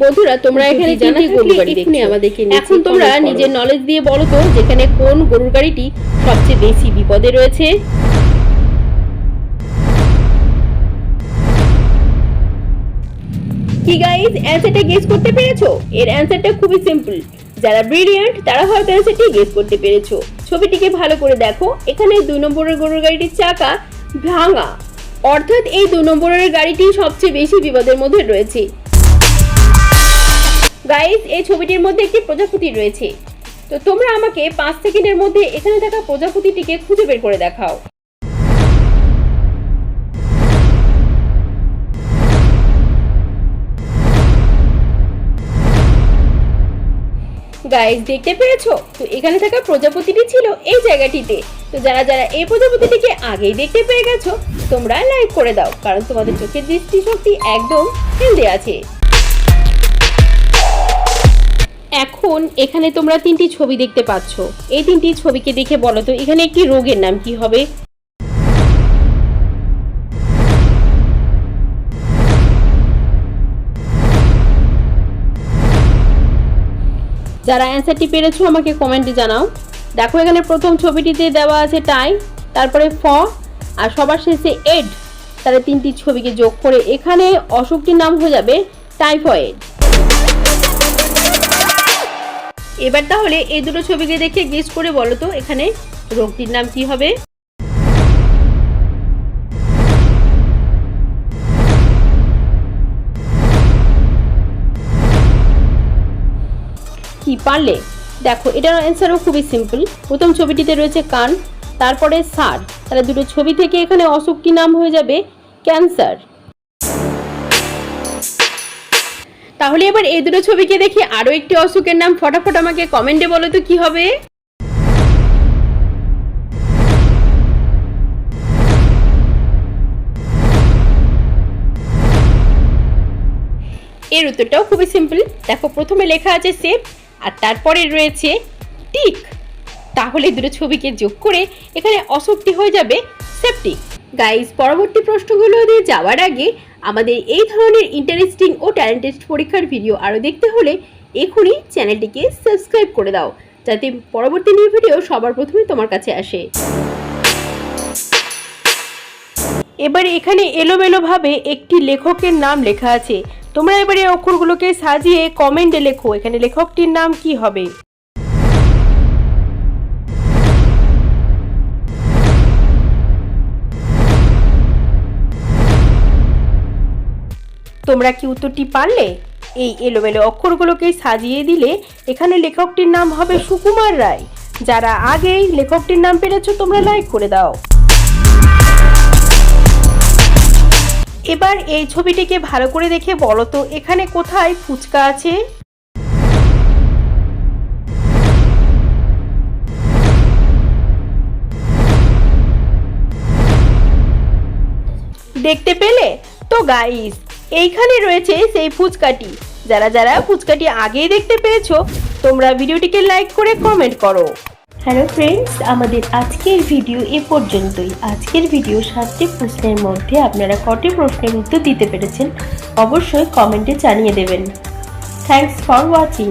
বন্ধুরা তোমরা এখানে জানা গরুর গাড়ি দেখছ? আমাদেরকে এখন তোমরা নিজের নলেজ দিয়ে বলো তো যেখানে কোন গরুর গাড়িটি সবচেয়ে বেশি বিপদে রয়েছে? কি গাইস অ্যানসারটা গেস করতে পেরেছ? এর অ্যানসারটা খুবই সিম্পল যারা ব্রিলিয়ান্ট তারা হয়তো অ্যানসারটি গেস করতে পেরেছ। ছবিটিকে ভালো করে দেখো। এখানে দুই নম্বরের গরুর গাড়িটির চাকা ভাঙা। অর্থাৎ এই দুই নম্বরের গাড়িটি সবচেয়ে বেশি বিপদের মধ্যে রয়েছে। গাইস এই ছবিটির মধ্যে একটি প্রজাপতি রয়েছে। তো তোমরা আমাকে পাঁচ সেকেন্ডের মধ্যে এখানে থাকা প্রজাপতিটিকে খুঁজে বের করে দেখাও। গাইজ দেখতে পেরেছ তো এখানে থাকা প্রজাপতিটি ছিল এই জায়গাটিতে। তো যারা যারা এই প্রজাপতিটিকে আগেই দেখতে পেয়ে গেছো, তোমরা লাইক করে দাও, কারণ তোমাদের চোখের দৃষ্টিশক্তি একদম হেলদি আছে। এখন এখানে তোমরা তিনটি ছবি দেখতে পাচ্ছ। এই তিনটি ছবিকে দেখে বলো তো, এখানে একটি রোগের নাম কি হবে? যারা অ্যান্সারটি পেরেছ, আমাকে কমেন্টে জানাও। দেখো, এখানে প্রথম ছবিটিতে দেওয়া আছে টাই, তারপরে ফ, আর সবার শেষে এড। তারা তিনটি ছবিকে যোগ করে এখানে অসুখটির নাম হয়ে যাবে টাইফয়েড। এবার তাহলে এই দুটো ছবিকে দেখে গেস করে বলো তো, এখানে রোগটির নাম কি হবে? কি পারলে? দেখো এটার অ্যান্সারও খুবই সিম্পল প্রথম ছবিটিতে রয়েছে কান, তারপরে সার। তাহলে দুটো ছবি থেকে এখানে অসুখটি নাম হয়ে যাবে? ক্যান্সার তাহলে এবার এই দুটো ছবিকে দেখি আরও একটি অসুখের নাম ফটাফট আমাকে কমেন্টে বলো তো কি হবে। এর উত্তরটাও খুবই সিম্পল দেখো, প্রথমে লেখা আছে সেপ আর তারপরে রয়েছে টিক তাহলে দুটো ছবিকে যোগ করে এখানে অসুখটি হয়ে যাবে সেপটিক গাইস পরবর্তী প্রশ্নগুলো দিয়ে যাওয়ার আগে আমাদের এই ধরনের ইন্টারেস্টিং ও ট্যালেন্টেড পরীক্ষার ভিডিও আরও দেখতে হলে এখনই চ্যানেলটিকে সাবস্ক্রাইব করে দাও, যাতে পরবর্তী নিউ ভিডিও সবার প্রথমে তোমার কাছে আসে। এবার এখানে এলোমেলোভাবে একটি লেখকের নাম লেখা আছে। তোমরা এবারে অক্ষরগুলোকে সাজিয়ে কমেন্টে লেখো, এখানে লেখকটির নাম কি হবে? তোমরা কি উত্তরটি পারলে? এই এলোমেলো অক্ষরগুলোকে সাজিয়ে দিলে এখানে লেখকটির নাম হবে সুকুমার রায়, যারা আগেই লেখকটির নাম পেরেছ তোমরা লাইক করে দাও। এবার এই ছবিটিকে ভালো করে দেখে বলো তো, এখানে কোথায় ফুচকা আছে? দেখতে পেলে? তো গাইস এইখানে রয়েছে সেই ফুচকাটি। যারা যারা ফুচকাটি আগেই দেখতে পেয়েছ, তোমরা ভিডিওটিকে লাইক করে কমেন্ট করো। হ্যালো ফ্রেন্ডস আমাদের আজকের ভিডিও এ পর্যন্তই। আজকের ভিডিও সাতটি প্রশ্নের মধ্যে আপনারা কটি প্রশ্নের উত্তর দিতে পেরেছেন, অবশ্যই কমেন্টে জানিয়ে দেবেন। Thanks for watching